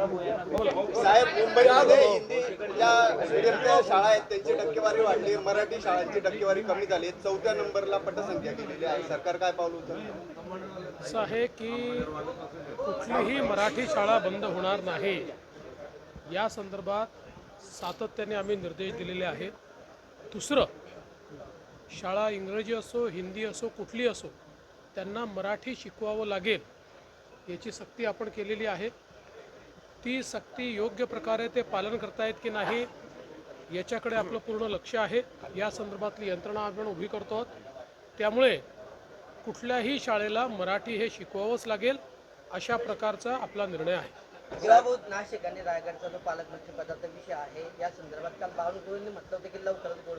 साहेब मुंबईमध्ये हिंदी ज्या मीडियमच्या शाळा आहेत त्यांची टक्केवारी वाढली मराठी शाळांची टक्केवारी कमी झाली चौथ्या नंबरला पटसंख्या गेलेली आहे. सरकार काय पाऊल उचलतं असं आहे की कुठलीही मराठी शाळा बंद होणार नाही. या संदर्भात सातत्याने आम्ही निर्देश दिलेले आहेत. दुसरं शाळा इंग्रजी असो हिंदी असो कुठली असो त्यांना मराठी शिकवावं लागेल याची सक्ती आपण केलेली आहे. ती सक्ती योग्य प्रकारे ते पालन करतायत की नाही याच्याकडे आपलं पूर्ण लक्ष आहे. या संदर्भातली यंत्रणा आपण उभी करतो आहोत. त्यामुळे कुठल्याही शाळेला मराठी हे शिकवावंच लागेल अशा प्रकारचा आपला निर्णय आहे. नाशिक आणि रायगडचा जो पालकमंत्री पदाचा विषय आहे या संदर्भात काल बावनकुळेंनी म्हटलं होतं की लवकरच गोड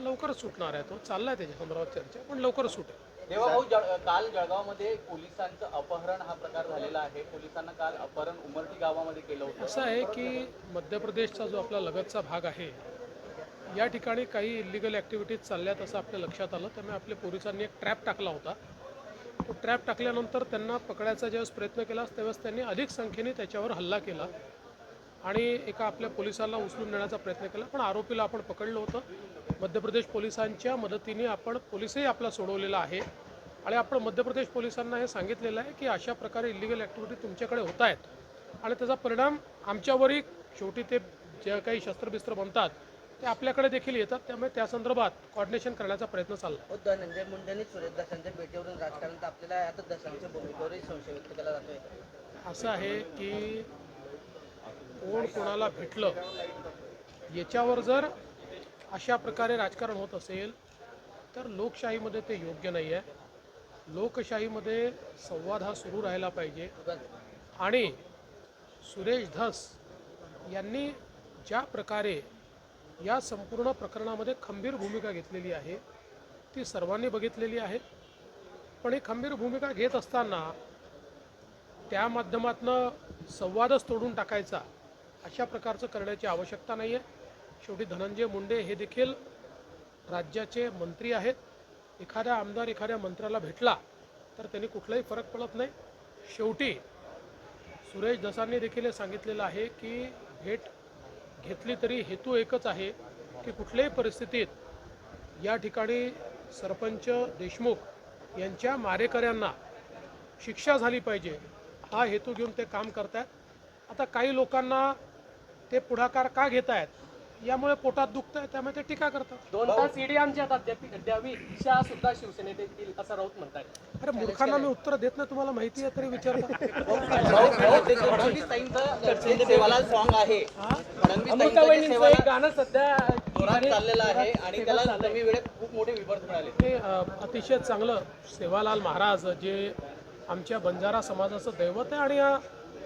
लवकरच सुटणार आहे तो. चाललाय त्याच्या संदर्भात चर्चा पण लवकरच सुटेल. देवाभाऊ जळ- काल जळगावमध्ये पोलिसांचं अपहरण हा प्रकार झालेला आहे. पोलिसांना काल अपहरण उमरटी गावामध्ये केलं होतं. असं आहे की मध्य प्रदेशचा जो आपला लगतचा भाग आहे या ठिकाणी काही इलिगल ॲक्टिव्हिटीज चालल्यात असं आपल्या लक्षात आलं. त्यामुळे आपल्या पोलिसांनी एक ट्रॅप टाकला होता. तो ट्रॅप टाकल्यानंतर त्यांना पकडायचा ज्यावेळेस प्रयत्न केला त्यावेळेस त्यांनी अधिक संख्येने त्याच्यावर हल्ला केला. आणि एका आपल्या पोलिसाला उचलून नेण्याचा प्रयत्न केला पण आरोपीला आपण पकडलं होतं. मध्य प्रदेश पोलिसांच्या मदतीने आपण पोलिसही आपला सोडवलेला आहे. आणि आपण मध्य प्रदेश पोलिसांना हे सांगितलेलं आहे की अशा प्रकारे इलिगल ॲक्टिव्हिटी तुमच्याकडे होत आहेत. आणि त्याचा परिणाम आमच्यावरही शेवटी ते जे काही शस्त्रबिस्त्र बनतात ते आपल्याकडे देखील येतात. त्यामुळे त्या संदर्भात कॉर्डिनेशन करण्याचा प्रयत्न चालला. हो धनंजय मुंडेंनी सुरेश दसांच्या भेटीवरून राजकारण आहे आता दसांच्या भूमिकेवरही संशय व्यक्त केला जातोय. असं आहे की कोण कोणाला भेटलं याच्यावर जर अशा प्रकारे राजकारण होत असेल तर लोकशाहीमध्ये ते योग्य नाही आहे लोकशाहीमध्ये संवाद हा सुरू राहायला पाहिजे. आणि सुरेश धस यांनी ज्या प्रकारे या संपूर्ण प्रकरणामध्ये खंबीर भूमिका घेतलेली आहे ती सर्वांनी बघितलेली आहे. पण ही खंबीर भूमिका घेत असताना त्या माध्यमातनं संवादच तोडून टाकायचा अशा प्रकारचं करण्याची आवश्यकता नाही आहे शेवटी धनंजय मुंडे हे देखील राज्याचे मंत्री आहेत. एखादा आमदार एखाद्या मंत्र्याला भेटला तर त्यांनी कुठलाही फरक पडत नाही. शेवटी सुरेश दसांनी देखील हे सांगितलेलं आहे की भेट घेतली तरी हेतू एकच आहे की कुठल्याही परिस्थितीत या ठिकाणी सरपंच देशमुख यांच्या मारेकऱ्यांना शिक्षा झाली पाहिजे. हा हेतू घेऊन ते काम करतात आता काही लोकांना ते पुढाकार का घेत आहेत यामुळे पोटात दुखत आहे त्यामुळे ते टीका करतात. दोन तास ईडी आमच्या हातात द्यावी. इच्छा सुद्धा शिवसेनेत येईल असं राऊत म्हणतायत. अरे मूर्खांना मी उत्तर देत नाही तुम्हाला माहिती आहे तरी विचारता. देवाला सॉन्ग आहे. गाणं सध्या चाललेलं आहे आणि त्याला वेळेत खूप मोठे विवर्त मिळाले. हे अ, अतिशय चांगलं सेवालाल महाराज जे आमच्या बंजारा समाजाचं दैवत आहे आणि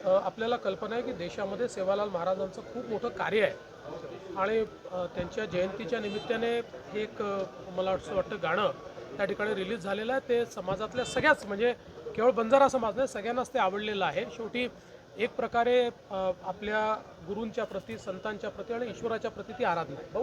आपल्याला कल्पना आहे की देशामध्ये सेवालाल महाराजांचं खूप मोठं कार्य आहे. आणि त्यांच्या जयंतीच्या निमित्ताने हे एक मला असं वाटतं गाणं त्या ठिकाणी रिलीज झालेलं आहे. ते समाजातल्या सगळ्याच म्हणजे केवळ बंजारा समाज नाही सगळ्यांनाच ते आवडलेलं आहे. शेवटी एक प्रकारे आपल्या गुरूंच्या प्रती संतांच्या प्रती आणि ईश्वराच्या प्रती ती आराधना आहे.